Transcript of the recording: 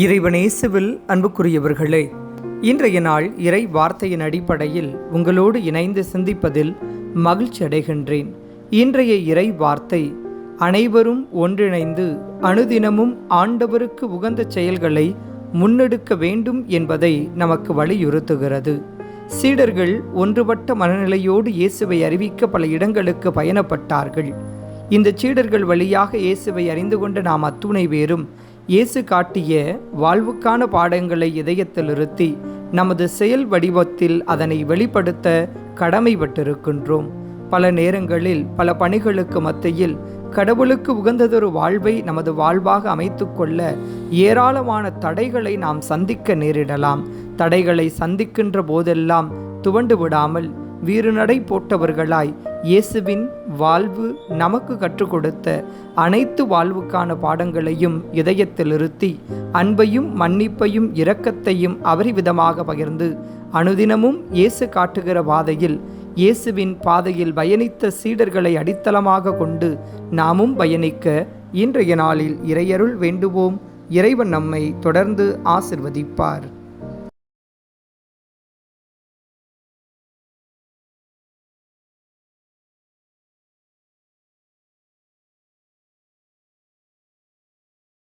இறைவனேசுவில் அன்புக்குரியவர்களே இன்றைய நாள் இறை வார்த்தையின் அடிப்படையில் உங்களோடு இணைந்து சிந்திப்பதில் மகிழ்ச்சி அடைகின்றேன். இன்றைய இறை வார்த்தை அனைவரும் ஒன்றிணைந்து அனுதினமும் ஆண்டவருக்கு உகந்த செயல்களை முன்னெடுக்க வேண்டும் என்பதை நமக்கு வலியுறுத்துகிறது. சீடர்கள் ஒன்றுபட்ட மனநிலையோடு இயேசுவை அறிவிக்க பல இடங்களுக்கு பயணப்பட்டார்கள். இந்த சீடர்கள் வழியாக இயேசுவை அறிந்து கொண்ட நாம் அத்துணை பேரும் இயேசு காட்டிய வாழ்வுக்கான பாடங்களை இதயத்தில் இருத்தி நமது செயல் வடிவத்தில் அதனை வெளிப்படுத்த கடமைப்பட்டிருக்கின்றோம். பல நேரங்களில் பல பணிகளுக்கு மத்தியில் கடவுளுக்கு உகந்ததொரு வாழ்வை நமது வாழ்வாக அமைத்துக்கொள்ள ஏராளமான தடைகளை நாம் சந்திக்க நேரிடலாம். தடைகளை சந்திக்கின்ற போதெல்லாம் துவண்டு விடாமல் வீறுநடை போட்டவர்களாய் இயேசுவின் வாழ்வு நமக்கு கற்றுக் கொடுத்த அனைத்து வாழ்வுக்கான பாடங்களையும் இதயத்தில் இருத்தி அன்பையும் மன்னிப்பையும் இரக்கத்தையும் அபரிவிதமாக பகிர்ந்து அனுதினமும் இயேசு காட்டுகிற பாதையில் இயேசுவின் பாதையில் பயணித்த சீடர்களை அடித்தளமாக கொண்டு நாமும் பயணிக்க இன்றைய நாளில் இறையருள் வேண்டுவோம். இறைவன் நம்மை தொடர்ந்து ஆசிர்வதிப்பார்.